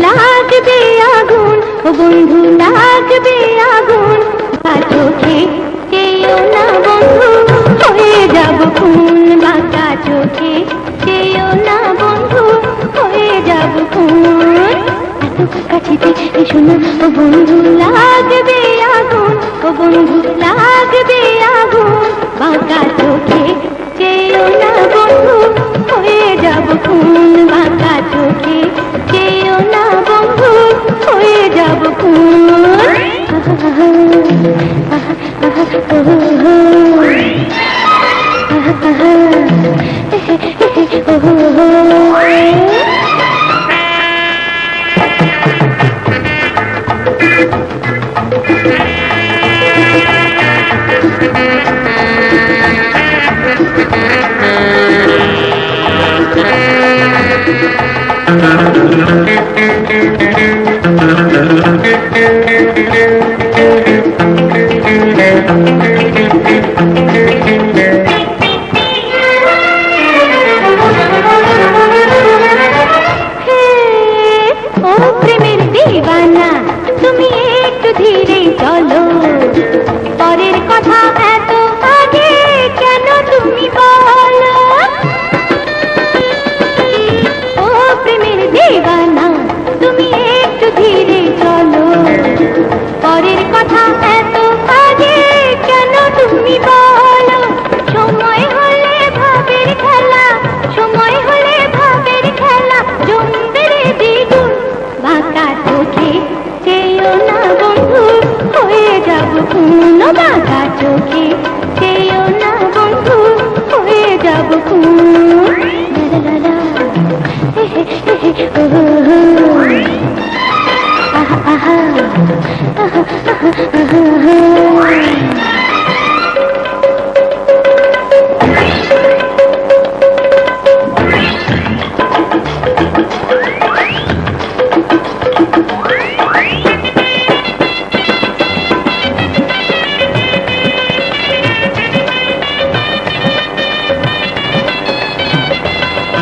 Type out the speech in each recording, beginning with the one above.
লাগবে আগুন, ও বন্ধু, লাগবে আগুন। চোখে কেউ না বন্ধু, হয়ে যাব খুন বাঁকা চোখে। কেউ না বন্ধু, হয়ে যাব খুন। এত কাছিতে এসো না, ও বন্ধু, লাগবে আগুন, ও বন্ধু, লাগবে আগুন। বাঁকা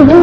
Oh,